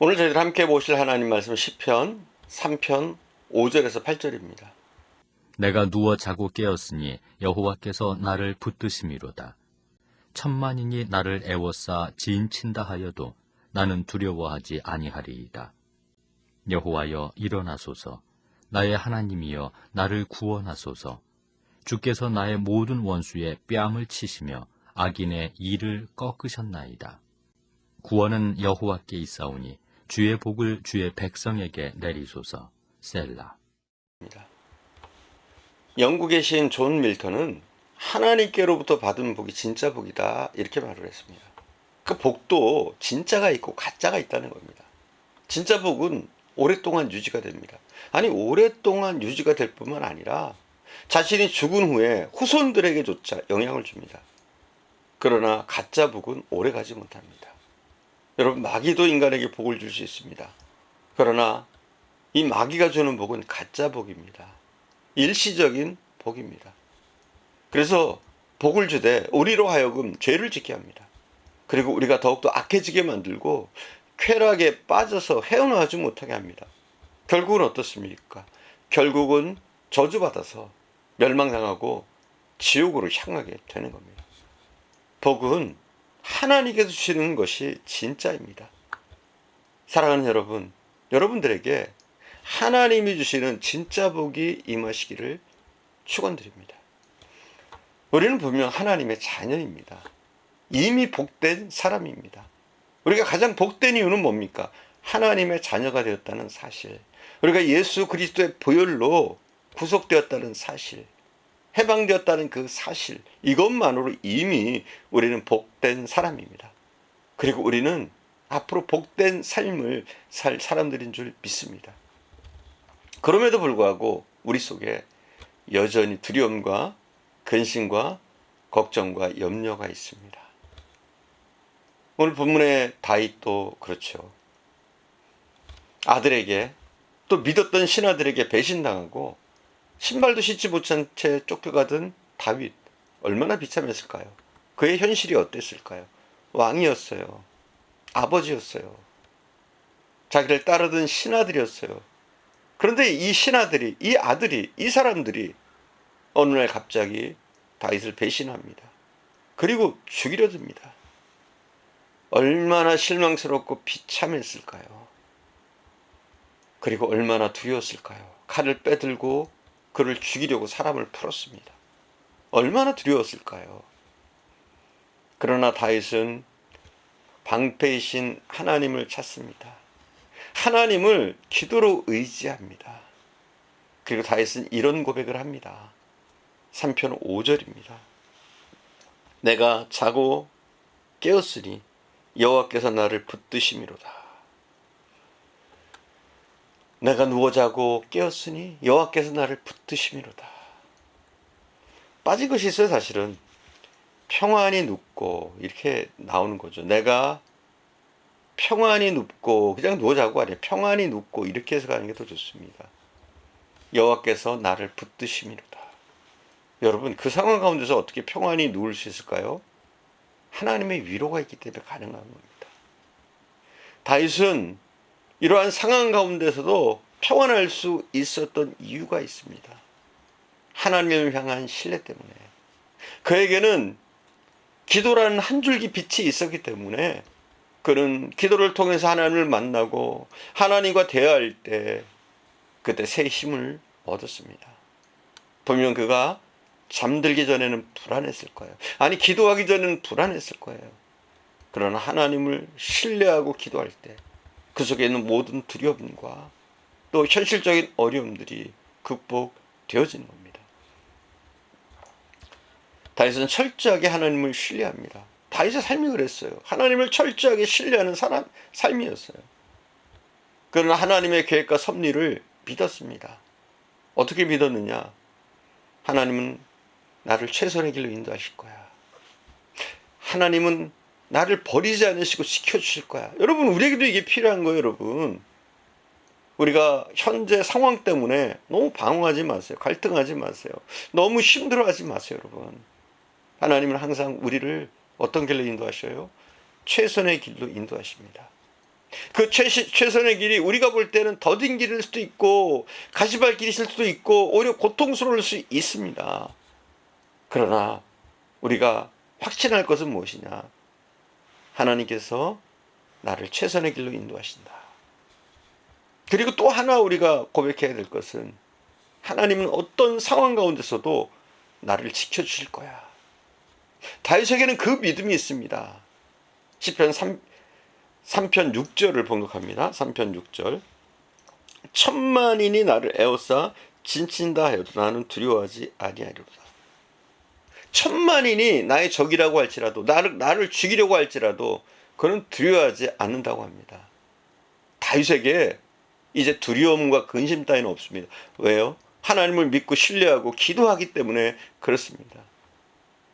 오늘 저희들 함께 보실 하나님 말씀 10편 3편 5절에서 8절입니다. 내가 누워 자고 깨었으니 여호와께서 나를 붙드심이로다. 천만인이 나를 애워싸 지인친다 하여도 나는 두려워하지 아니하리이다. 여호와여 일어나소서. 나의 하나님이여 나를 구원하소서. 주께서 나의 모든 원수의 뺨을 치시며 악인의 이를 꺾으셨나이다. 구원은 여호와께 있사오니 주의 복을 주의 백성에게 내리소서. 셀라. 영국의 시인 존 밀턴은 하나님께로부터 받은 복이 진짜 복이다 이렇게 말을 했습니다. 그 복도 진짜가 있고 가짜가 있다는 겁니다. 진짜 복은 오랫동안 유지가 됩니다. 아니 오랫동안 유지가 될 뿐만 아니라 자신이 죽은 후에 후손들에게조차 영향을 줍니다. 그러나 가짜 복은 오래 가지 못합니다. 여러분 마귀도 인간에게 복을 줄 수 있습니다. 그러나 이 마귀가 주는 복은 가짜 복입니다. 일시적인 복입니다. 그래서 복을 주되 우리로 하여금 죄를 짓게 합니다. 그리고 우리가 더욱더 악해지게 만들고 쾌락에 빠져서 헤어나오지 못하게 합니다. 결국은 어떻습니까? 결국은 저주받아서 멸망당하고 지옥으로 향하게 되는 겁니다. 복은 하나님께서 주시는 것이 진짜입니다. 사랑하는 여러분, 여러분들에게 하나님이 주시는 진짜 복이 임하시기를 축원드립니다. 우리는 분명 하나님의 자녀입니다. 이미 복된 사람입니다. 우리가 가장 복된 이유는 뭡니까? 하나님의 자녀가 되었다는 사실. 우리가 예수 그리스도의 보혈로 구속되었다는 사실. 해방되었다는 그 사실. 이것만으로 이미 우리는 복된 사람입니다. 그리고 우리는 앞으로 복된 삶을 살 사람들인 줄 믿습니다. 그럼에도 불구하고 우리 속에 여전히 두려움과 근심과 걱정과 염려가 있습니다. 오늘 본문의 다윗도 그렇죠. 아들에게 또 믿었던 신하들에게 배신당하고 신발도 신지 못한 채 쫓겨가던 다윗 얼마나 비참했을까요? 그의 현실이 어땠을까요? 왕이었어요. 아버지였어요. 자기를 따르던 신하들이었어요. 그런데 이 신하들이, 이 아들이, 이 사람들이 어느 날 갑자기 다윗을 배신합니다. 그리고 죽이려 듭니다. 얼마나 실망스럽고 비참했을까요? 그리고 얼마나 두려웠을까요? 칼을 빼들고 그를 죽이려고 사람을 풀었습니다. 얼마나 두려웠을까요? 그러나 다윗은 방패이신 하나님을 찾습니다. 하나님을 기도로 의지합니다. 그리고 다윗은 이런 고백을 합니다. 3편 5절입니다. 내가 자고 깨었으니 여호와께서 나를 붙드심이로다. 내가 누워 자고 깨었으니 여호와께서 나를 붙드심이로다. 빠진 것이 있어요, 사실은. 평안히 눕고 이렇게 나오는 거죠. 내가 평안히 눕고 그냥 누워 자고 아니에요. 평안히 눕고 이렇게 해서 가는 게 더 좋습니다. 여호와께서 나를 붙드심이로다. 여러분 그 상황 가운데서 어떻게 평안히 누울 수 있을까요? 하나님의 위로가 있기 때문에 가능한 겁니다. 다윗은 이러한 상황 가운데서도 평안할 수 있었던 이유가 있습니다. 하나님을 향한 신뢰 때문에 그에게는 기도라는 한 줄기 빛이 있었기 때문에 그는 기도를 통해서 하나님을 만나고 하나님과 대화할 때 그때 새 힘을 얻었습니다. 분명 그가 잠들기 전에는 불안했을 거예요. 아니, 기도하기 전에는 불안했을 거예요. 그러나 하나님을 신뢰하고 기도할 때 그 속에 있는 모든 두려움과 또 현실적인 어려움들이 극복되어지는 겁니다. 다윗은 철저하게 하나님을 신뢰합니다. 다윗의 삶이 그랬어요. 하나님을 철저하게 신뢰하는 사람 삶이었어요. 그러나 하나님의 계획과 섭리를 믿었습니다. 어떻게 믿었느냐? 하나님은 나를 최선의 길로 인도하실 거야. 하나님은 나를 버리지 않으시고 지켜주실 거야. 여러분, 우리에게도 이게 필요한 거예요, 여러분. 우리가 현재 상황 때문에 너무 방황하지 마세요. 갈등하지 마세요. 너무 힘들어하지 마세요, 여러분. 하나님은 항상 우리를 어떤 길로 인도하셔요? 최선의 길로 인도하십니다. 그 최, 최선의 길이 우리가 볼 때는 더딘 길일 수도 있고 가시발길일 수도 있고 오히려 고통스러울 수 있습니다. 그러나 우리가 확신할 것은 무엇이냐? 하나님께서 나를 최선의 길로 인도하신다. 그리고 또 하나 우리가 고백해야 될 것은 하나님은 어떤 상황 가운데서도 나를 지켜 주실 거야. 다윗에게는 그 믿음이 있습니다. 시편 3, 3편 6절을 봉독합니다. 3편 6절. 천만인이 나를 에워싸 진친다 해도 나는 두려워하지 아니하리로다. 천만인이 나의 적이라고 할지라도 나를 나를 죽이려고 할지라도 그는 두려워하지 않는다고 합니다. 다윗에게 이제 두려움과 근심 따위는 없습니다. 왜요? 하나님을 믿고 신뢰하고 기도하기 때문에 그렇습니다.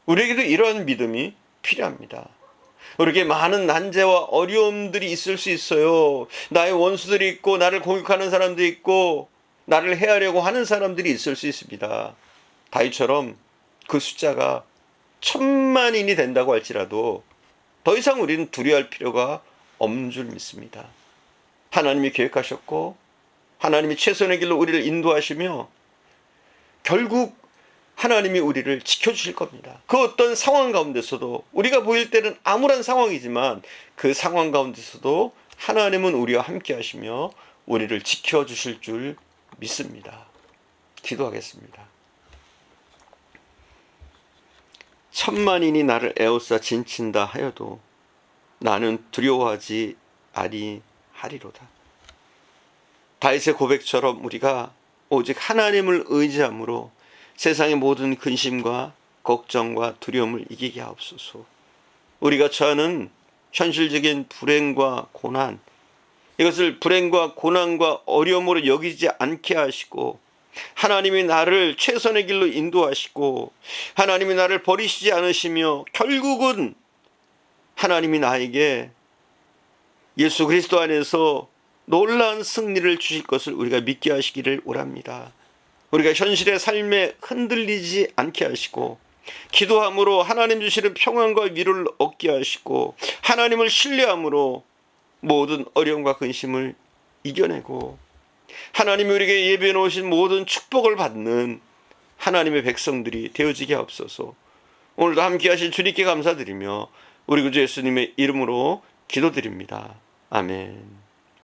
우리에게도 이러한 믿음이 필요합니다. 우리에게 많은 난제와 어려움들이 있을 수 있어요. 나의 원수들이 있고 나를 공격하는 사람들이 있고 나를 해하려고 하는 사람들이 있을 수 있습니다. 다윗처럼 그 숫자가 천만인이 된다고 할지라도 더 이상 우리는 두려워할 필요가 없는 줄 믿습니다. 하나님이 계획하셨고 하나님이 최선의 길로 우리를 인도하시며 결국 하나님이 우리를 지켜주실 겁니다. 그 어떤 상황 가운데서도 우리가 보일 때는 암울한 상황이지만 그 상황 가운데서도 하나님은 우리와 함께 하시며 우리를 지켜주실 줄 믿습니다. 기도하겠습니다. 천만인이 나를 에워싸 진친다 하여도 나는 두려워하지 아니하리로다. 다윗의 고백처럼 우리가 오직 하나님을 의지함으로 세상의 모든 근심과 걱정과 두려움을 이기게 하옵소서. 우리가 처하는 현실적인 불행과 고난, 이것을 불행과 고난과 어려움으로 여기지 않게 하시고, 하나님이 나를 최선의 길로 인도하시고, 하나님이 나를 버리시지 않으시며, 결국은 하나님이 나에게 예수 그리스도 안에서 놀라운 승리를 주실 것을 우리가 믿게 하시기를 원합니다. 우리가 현실의 삶에 흔들리지 않게 하시고 기도함으로 하나님 주시는 평안과 위로를 얻게 하시고 하나님을 신뢰함으로 모든 어려움과 근심을 이겨내고 하나님이 우리에게 예배해 놓으신 모든 축복을 받는 하나님의 백성들이 되어지게 하옵소서. 오늘도 함께 하실 주님께 감사드리며 우리 구주 예수님의 이름으로 기도드립니다. 아멘.